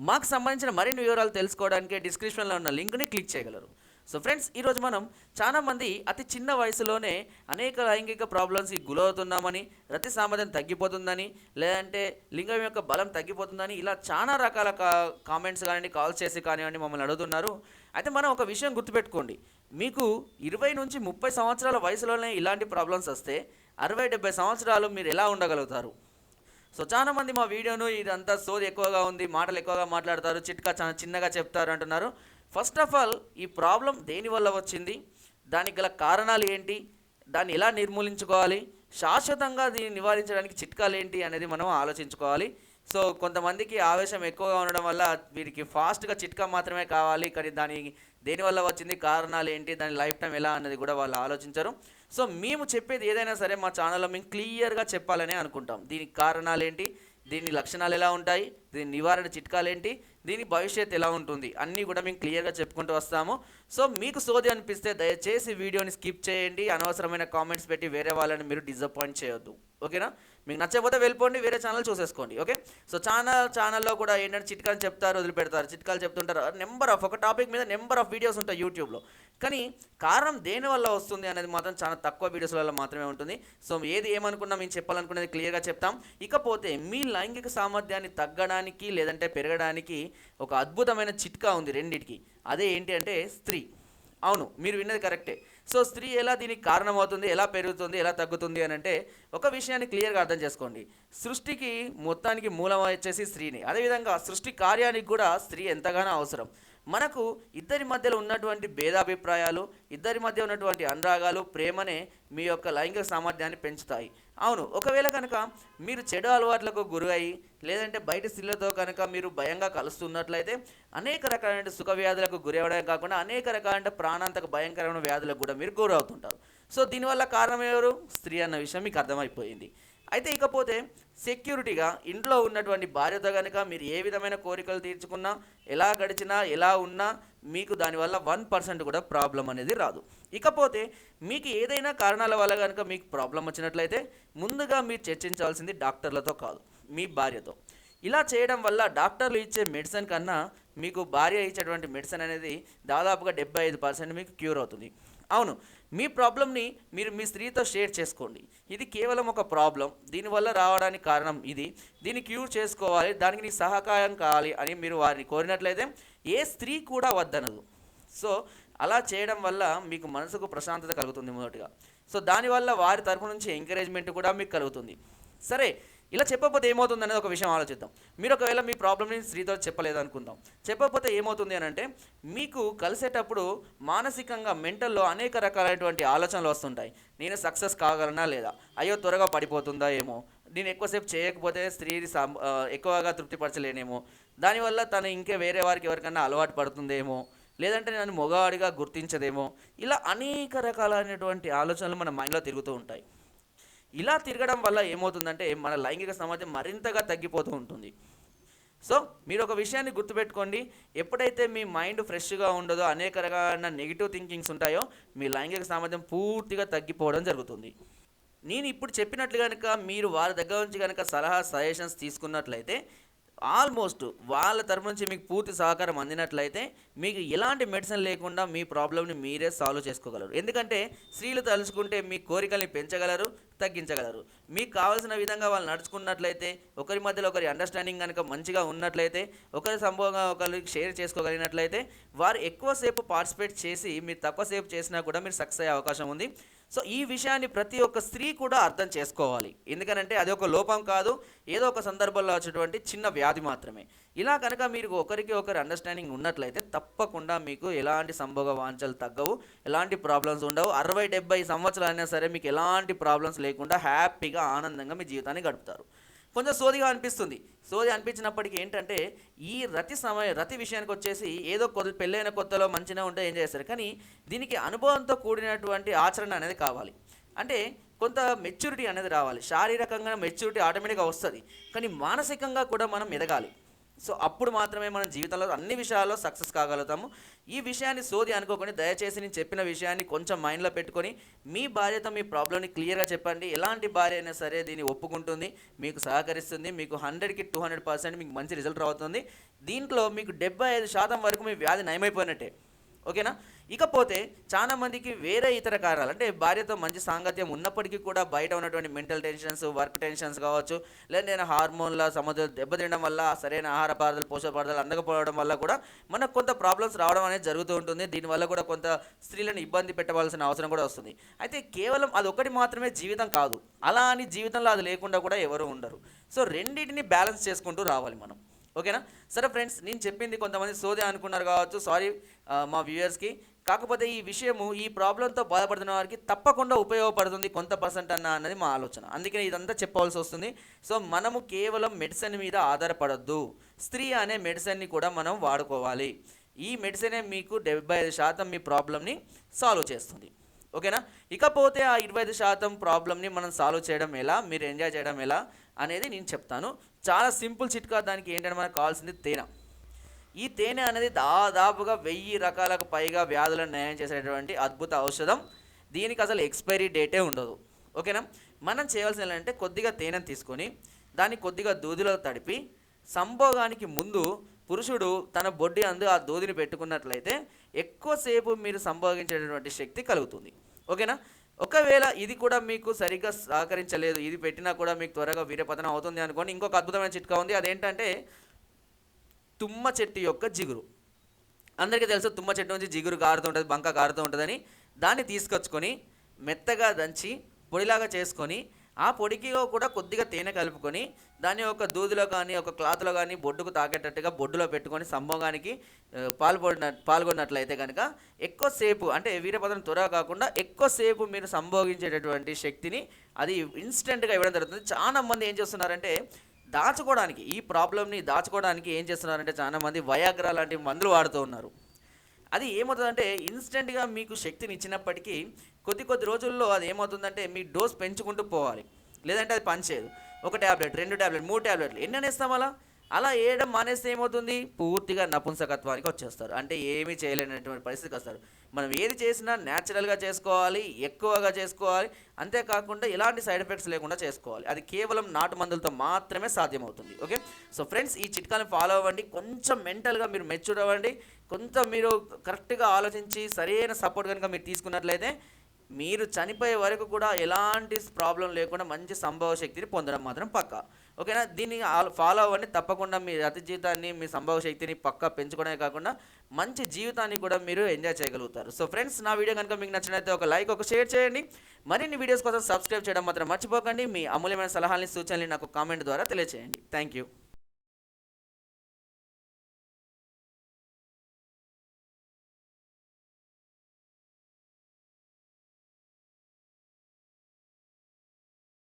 మాకు సంబంధించిన మరిన్ని వివరాలు తెలుసుకోవడానికి డిస్క్రిప్షన్లో ఉన్న లింక్ని క్లిక్ చేయగలరు. సో ఫ్రెండ్స్ ఈరోజు మనం చాలామంది అతి చిన్న వయసులోనే అనేక లైంగిక ప్రాబ్లమ్స్కి గురవుతున్నామని రతి సామర్థ్యం తగ్గిపోతుందని లేదంటే లింగం యొక్క బలం తగ్గిపోతుందని ఇలా చాలా రకాల కా కామెంట్స్ కానివ్వండి కాల్స్ చేసి కానివ్వండి మమ్మల్ని అడుగుతున్నారు. అయితే మనం ఒక విషయం గుర్తుపెట్టుకోండి. మీకు ఇరవై నుంచి ముప్పై సంవత్సరాల వయసులోనే ఇలాంటి ప్రాబ్లమ్స్ వస్తే అరవై డెబ్బై సంవత్సరాలు మీరు ఎలా ఉండగలుగుతారు? సో చాలా మంది మా వీడియోను ఇదంతా సోది ఎక్కువగా ఉంది మాటలు ఎక్కువగా మాట్లాడతారు చిట్కా చాలా చిన్నగా చెప్తారు అంటున్నారు. ఫస్ట్ ఆఫ్ ఆల్ ఈ ప్రాబ్లం దేనివల్ల వచ్చింది? దానికి గల కారణాలు ఏంటి? దాన్ని ఎలా నిర్మూలించుకోవాలి? శాశ్వతంగా దీన్ని నివారించడానికి చిట్కాలు ఏంటి అనేది మనం ఆలోచించుకోవాలి. సో కొంతమందికి ఆవేశం ఎక్కువగా ఉండడం వల్ల వీరికి ఫాస్ట్గా చిట్కా మాత్రమే కావాలి కానీ దాని దేనివల్ల వచ్చింది? కారణాలు ఏంటి? దాని లైఫ్ టైం ఎలా అన్నది కూడా వాళ్ళు ఆలోచించరు. సో మేము చెప్పేది ఏదైనా సరే మా ఛానల్లో మేము క్లియర్గా చెప్పాలని అనుకుంటాం. దీనికి కారణాలు ఏంటి? దీని లక్షణాలు ఎలా ఉంటాయి? దీని నివారణ చిట్కాలు ఏంటి దీని భవిష్యత్ ఎలా ఉంటుంది? అన్నీ కూడా మేము క్లియర్గా చెప్పుకుంటూ వస్తాము. సో మీకు సోది అనిపిస్తే దయచేసి వీడియోని స్కిప్ చేయండి. అనవసరమైన కామెంట్స్ పెట్టి వేరే వాళ్ళని మీరు డిసప్పాయింట్ చేయొద్దు. ఓకేనా? మీకు నచ్చకపోతే వెళ్ళిపోండి వేరే ఛానల్ చూసేసుకోండి. ఓకే? సో ఛానల్ ఛానల్లో కూడా ఏంటంటే చిట్కాలు చెప్తారు వదిలిపెడతారు. చిట్కాలు చెప్తుంటారు. నెంబర్ ఆఫ్ ఒక టాపిక్ మీద నెంబర్ ఆఫ్ వీడియోస్ ఉంటాయి యూట్యూబ్లో. కానీ కారణం దేనివల్ల వస్తుంది అనేది మాత్రం చాలా తక్కువ వీడియోస్ మాత్రమే ఉంటుంది. సో ఏది ఏమనుకున్నా మేము చెప్పాలనుకునేది క్లియర్గా చెప్తాం. ఇకపోతే మీ లైంగిక సామర్థ్యాన్ని తగ్గడానికి లేదంటే పెరగడానికి ఒక అద్భుతమైన చిట్కా ఉంది రెండింటికి. అదే ఏంటి అంటే స్త్రీ. అవును మీరు విన్నది కరెక్టే. సో స్త్రీ ఎలా దీనికి కారణమవుతుంది ఎలా పెరుగుతుంది ఎలా తగ్గుతుంది అని అంటే ఒక విషయాన్ని క్లియర్గా అర్థం చేసుకోండి. సృష్టికి మొత్తానికి మూలం వచ్చేసి స్త్రీని. అదేవిధంగా సృష్టి కార్యానికి కూడా స్త్రీ ఎంతగానో అవసరం. మనకు ఇద్దరి మధ్యలో ఉన్నటువంటి భేదాభిప్రాయాలు ఇద్దరి మధ్య ఉన్నటువంటి అనురాగాలు ప్రేమనే మీ యొక్క లైంగిక సామర్థ్యాన్ని పెంచుతాయి. అవును ఒకవేళ కనుక మీరు చెడు అలవాట్లకు గురై లేదంటే బయట స్త్రీలతో కనుక మీరు భయంగా కలుస్తున్నట్లయితే అనేక రకాలైన సుఖ వ్యాధులకు గురవడమే కాకుండా అనేక రకాలైన ప్రాణాంతక భయంకరమైన వ్యాధులకు కూడా మీరు గురవుతుంటారు. సో దీనివల్ల కారణం ఎవరు? స్త్రీ అన్న విషయం మీకు అర్థమైపోయింది. అయితే ఇకపోతే సెక్యూరిటీగా ఇంట్లో ఉన్నటువంటి భార్యతో కనుక మీరు ఏ విధమైన కోరికలు తీర్చుకున్నా ఎలా గడిచినా ఎలా ఉన్నా మీకు దానివల్ల వన్ పర్సెంట్ కూడా ప్రాబ్లం అనేది రాదు. ఇకపోతే మీకు ఏదైనా కారణాల వల్ల కనుక మీకు ప్రాబ్లం వచ్చినట్లయితే ముందుగా మీరు చర్చించాల్సింది డాక్టర్లతో కాదు మీ భార్యతో. ఇలా చేయడం వల్ల డాక్టర్లు ఇచ్చే మెడిసిన్ కన్నా మీకు భార్య ఇచ్చేటువంటి మెడిసిన్ అనేది దాదాపుగా డెబ్బై ఐదు పర్సెంట్ మీకు క్యూర్ అవుతుంది. అవును మీ ప్రాబ్లమ్ని మీరు మీ స్త్రీతో షేర్ చేసుకోండి. ఇది కేవలం ఒక ప్రాబ్లం దీనివల్ల రావడానికి కారణం ఇది. దీన్ని క్యూర్ చేసుకోవాలి దానికి నీకు సహకారం కావాలి అని మీరు వారిని కోరినట్లయితే ఏ స్త్రీ కూడా వద్దనదు. సో అలా చేయడం వల్ల మీకు మనసుకు ప్రశాంతత కలుగుతుంది మొదటిగా. సో దానివల్ల వారి తరపు నుంచి ఎంకరేజ్మెంట్ కూడా మీకు కలుగుతుంది. సరే ఇలా చెప్పకపోతే ఏమవుతుంది అనేది ఒక విషయం ఆలోచిద్దాం. మీరు ఒకవేళ మీ ప్రాబ్లమ్ని స్త్రీతో చెప్పలేదు అనుకుందాం చెప్పకపోతే ఏమవుతుంది అని అంటే మీకు కలిసేటప్పుడు మానసికంగా మెంటల్లో అనేక రకాలైనటువంటి ఆలోచనలు వస్తుంటాయి. నేను సక్సెస్ కాగలనా లేదా? అయ్యో త్వరగా పడిపోతుందా ఏమో? నేను ఎక్కువసేపు చేయకపోతే స్త్రీని సం- ఎక్కువగా తృప్తిపరచలేనేమో? దానివల్ల తను ఇంకే వేరే వారికి ఎవరికన్నా అలవాటు పడుతుందేమో? లేదంటే నన్ను మొగవాడిగా గుర్తించదేమో? ఇలా అనేక రకాలైనటువంటి ఆలోచనలు మన మైండ్లో తిరుగుతూ ఉంటాయి. ఇలా తిరగడం వల్ల ఏమవుతుందంటే మన లైంగిక సామర్థ్యం మరింతగా తగ్గిపోతూ ఉంటుంది. సో మీరు ఒక విషయాన్ని గుర్తుపెట్టుకోండి. ఎప్పుడైతే మీ మైండ్ ఫ్రెష్గా ఉండదో అనేక రకాల నెగిటివ్ థింకింగ్స్ ఉంటాయో మీ లైంగిక సామర్థ్యం పూర్తిగా తగ్గిపోవడం జరుగుతుంది. నేను ఇప్పుడు చెప్పినట్లు కనుక మీరు వారి దగ్గర నుంచి కనుక సలహా సజెషన్స్ తీసుకున్నట్లయితే ఆల్మోస్ట్ వాళ్ళ తరపు నుంచి మీకు పూర్తి సహకారం అందినట్లయితే మీకు ఎలాంటి మెడిసిన్ లేకుండా మీ ప్రాబ్లమ్ని మీరే సాల్వ్ చేసుకోగలరు. ఎందుకంటే స్త్రీలు తలుచుకుంటే మీ కోరికల్ని పెంచగలరు తగ్గించగలరు. మీకు కావాల్సిన విధంగా వాళ్ళు నడుచుకున్నట్లయితే ఒకరి మధ్యలో ఒకరి అండర్స్టాండింగ్ కనుక మంచిగా ఉన్నట్లయితే ఒకరి సంభవంగా ఒకరికి షేర్ చేసుకోగలిగినట్లయితే వారు ఎక్కువసేపు పార్టిసిపేట్ చేసి మీరు తక్కువసేపు చేసినా కూడా మీరు సక్సెస్ అయ్యే అవకాశం ఉంది. సో ఈ విషయాన్ని ప్రతి ఒక్క స్త్రీ కూడా అర్థం చేసుకోవాలి. ఎందుకనంటే అది ఒక లోపం కాదు ఏదో ఒక సందర్భంలో వచ్చేటువంటి చిన్న వ్యాధి మాత్రమే. ఇలా కనుక మీరు ఒకరికి ఒకరి అండర్స్టాండింగ్ ఉన్నట్లయితే తప్పకుండా మీకు ఎలాంటి సంభోగ వాంఛలు తగ్గవు ఎలాంటి ప్రాబ్లమ్స్ ఉండవు. అరవై డెబ్బై సంవత్సరాలు అయినా సరే మీకు ఎలాంటి ప్రాబ్లమ్స్ లేకుండా హ్యాపీగా ఆనందంగా మీ జీవితాన్ని గడుపుతారు. కొంచెం సోదిగా అనిపిస్తుంది. సోది అనిపించినప్పటికీ ఏంటంటే ఈ రతి సమయ రతి విషయానికి వచ్చేసి ఏదో కొద్ది పెళ్ళైన కొత్తలో మంచిగా ఉంటే ఏం చేస్తారు? కానీ దీనికి అనుభవంతో కూడినటువంటి ఆచరణ అనేది కావాలి. అంటే కొంత మెచ్యూరిటీ అనేది రావాలి. శారీరకంగా మెచ్యూరిటీ ఆటోమేటిక్గా వస్తుంది. కానీ మానసికంగా కూడా మనం ఎదగాలి. సో అప్పుడు మాత్రమే మనం జీవితంలో అన్ని విషయాల్లో సక్సెస్ కాగలుగుతాము. ఈ విషయాన్ని సోది అనుకోకుండా దయచేసి నేను చెప్పిన విషయాన్ని కొంచెం మైండ్లో పెట్టుకొని మీ భార్యతో మీ ప్రాబ్లమ్ని క్లియర్గా చెప్పండి. ఎలాంటి భార్య అయినా సరే దీన్ని ఒప్పుకుంటుంది మీకు సహకరిస్తుంది మీకు హండ్రెడ్కి టూ హండ్రెడ్ పర్సెంట్ మీకు మంచి రిజల్ట్ అవుతుంది దీంట్లో మీకు డెబ్బై ఐదు శాతం వరకు మీ వ్యాధి నయమైపోయినట్టే. ఓకేనా? ఇకపోతే చాలామందికి వేరే ఇతర కారణాలు అంటే భార్యతో మంచి సాంగత్యం ఉన్నప్పటికీ కూడా బయట ఉన్నటువంటి మెంటల్ టెన్షన్స్ వర్క్ టెన్షన్స్ కావచ్చు లేదంటే హార్మోన్ల సముద్రం దెబ్బతినడం వల్ల సరైన ఆహార పదార్థాలు పోషక పదార్థాలు అందకపోవడం వల్ల కూడా మనకు కొంత ప్రాబ్లమ్స్ రావడం అనేది జరుగుతూ ఉంటుంది. దీనివల్ల కూడా కొంత స్త్రీలను ఇబ్బంది పెట్టవలసిన అవసరం కూడా వస్తుంది. అయితే కేవలం అది ఒకటి మాత్రమే జీవితం కాదు. అలా అని జీవితంలో అది లేకుండా కూడా ఎవరు ఉండరు. సో రెండింటిని బ్యాలెన్స్ చేసుకుంటూ రావాలి మనం. ఓకేనా? సరే ఫ్రెండ్స్ నేను చెప్పింది కొంతమంది సోదే అనుకున్నారు కావచ్చు సారీ మా వ్యూయర్స్కి కాకపోతే ఈ విషయము ఈ ప్రాబ్లంతో బాధపడుతున్న వారికి తప్పకుండా ఉపయోగపడుతుంది కొంత పర్సెంట్ అన్న అన్నది మా ఆలోచన. అందుకని ఇదంతా చెప్పవలసి వస్తుంది. సో మనము కేవలం మెడిసిన్ మీద ఆధారపడద్దు. స్త్రీ అనే మెడిసిన్ని కూడా మనం వాడుకోవాలి. ఈ మెడిసినే మీకు డెబ్బై ఐదు శాతం మీ ప్రాబ్లమ్ని సాల్వ్ చేస్తుంది. ఓకేనా? ఇకపోతే ఆ ఇరవై ఐదు శాతం ప్రాబ్లమ్ని మనం సాల్వ్ చేయడం ఎలా? మీరు ఎంజాయ్ చేయడం ఎలా? అనేది నేను చెప్తాను. చాలా సింపుల్ చిట్కా దానికి ఏంటంటే మనకు కావాల్సింది తేనె. ఈ తేనె అనేది దాదాపుగా వెయ్యి రకాలకు పైగా వ్యాధులను నయం చేసేటువంటి అద్భుత ఔషధం. దీనికి అసలు ఎక్స్పైరీ డేటే ఉండదు. ఓకేనా? మనం చేయాల్సిన ఏంటంటే కొద్దిగా తేనెను తీసుకొని దాన్ని కొద్దిగా దూదిలో తడిపి సంభోగానికి ముందు పురుషుడు తన బొడ్డి అందు ఆ దూదిని పెట్టుకున్నట్లయితే ఎక్కువసేపు మీరు సంభోగించేటటువంటి శక్తి కలుగుతుంది. ఓకేనా? ఒకవేళ ఇది కూడా మీకు సరిగ్గా సహకరించలేదు ఇది పెట్టినా కూడా మీకు త్వరగా వీరపతనం అవుతుంది అనుకోండి ఇంకొక అద్భుతమైన చిట్కా ఉంది. అదేంటంటే తుమ్మ చెట్టు యొక్క జిగురు. అందరికీ తెలుసు తుమ్మ చెట్టు నుంచి జిగురు కారుతూ ఉంటుంది బంక కారుతూ ఉంటుందని. దాన్ని తీసుకొచ్చుకొని మెత్తగా దంచి పొడిలాగా చేసుకొని ఆ పొడికిలో కూడా కొద్దిగా తేనె కలుపుకొని దాన్ని ఒక దూదిలో కానీ ఒక క్లాత్లో కానీ బొడ్డుకు తాకేటట్టుగా బొడ్డులో పెట్టుకొని సంభోగానికి పాల్పడిన పాల్గొన్నట్లయితే కనుక ఎక్కువసేపు అంటే వీరభద్రం త్వరగా కాకుండా ఎక్కువసేపు మీరు సంభోగించేటటువంటి శక్తిని అది ఇన్స్టెంట్గా ఇవ్వడం జరుగుతుంది. చాలా మంది ఏం చేస్తున్నారంటే దాచుకోవడానికి ఈ ప్రాబ్లమ్ని దాచుకోవడానికి ఏం చేస్తున్నారంటే చాలా మంది వయాగ్రా లాంటి మందులు వాడుతూ ఉన్నారు. అది ఏమవుతుందంటే ఇన్స్టెంట్గా మీకు శక్తిని ఇచ్చినప్పటికీ కొద్ది కొద్ది రోజుల్లో అది ఏమవుతుందంటే మీ డోస్ పెంచుకుంటూ పోవాలి. లేదంటే అది పనిచేయదు. ఒక ట్యాబ్లెట్ రెండు ట్యాబ్లెట్ మూడు ట్యాబ్లెట్లు ఎన్ని అనేస్తాం అలా? అలా వేయడం మానేస్తే ఏమవుతుంది? పూర్తిగా నపుంసకత్వానికి వచ్చేస్తారు. అంటే ఏమీ చేయలేనటువంటి పరిస్థితికి వస్తారు. మనం ఏది చేసినా న్యాచురల్గా చేసుకోవాలి ఎక్కువగా చేసుకోవాలి. అంతేకాకుండా ఎలాంటి సైడ్ ఎఫెక్ట్స్ లేకుండా చేసుకోవాలి. అది కేవలం నాటు మందులతో మాత్రమే సాధ్యమవుతుంది. ఓకే? సో ఫ్రెండ్స్ ఈ చిట్కాని ఫాలో అవ్వండి. కొంచెం మెంటల్గా మీరు మెచ్యూర్ అవ్వండి. కొంత మీరు కరెక్ట్గా ఆలోచించి సరైన సపోర్ట్ కనుక మీరు తీసుకున్నట్లయితే మీరు చనిపోయే వరకు కూడా ఎలాంటి ప్రాబ్లం లేకుండా మంచి సంభవ శక్తిని పొందడం మాత్రం పక్కా. ఓకేనా? దీన్ని ఫాలో అవ్వండి. తప్పకుండా మీ అతి జీవితాన్ని మీ సంభవ శక్తిని పక్కా పెంచుకోవడమే కాకుండా మంచి జీవితాన్ని కూడా మీరు ఎంజాయ్ చేయగలుగుతారు. సో ఫ్రెండ్స్ నా వీడియో కనుక మీకు నచ్చినట్లయితే ఒక లైక్ ఒక షేర్ చేయండి. మరిన్ని వీడియోస్ కోసం సబ్స్క్రైబ్ చేయడం మాత్రం మర్చిపోకండి. మీ అమూల్యమైన సలహాలని సూచనలు నాకు కామెంట్ ద్వారా తెలియజేయండి థ్యాంక్ యూ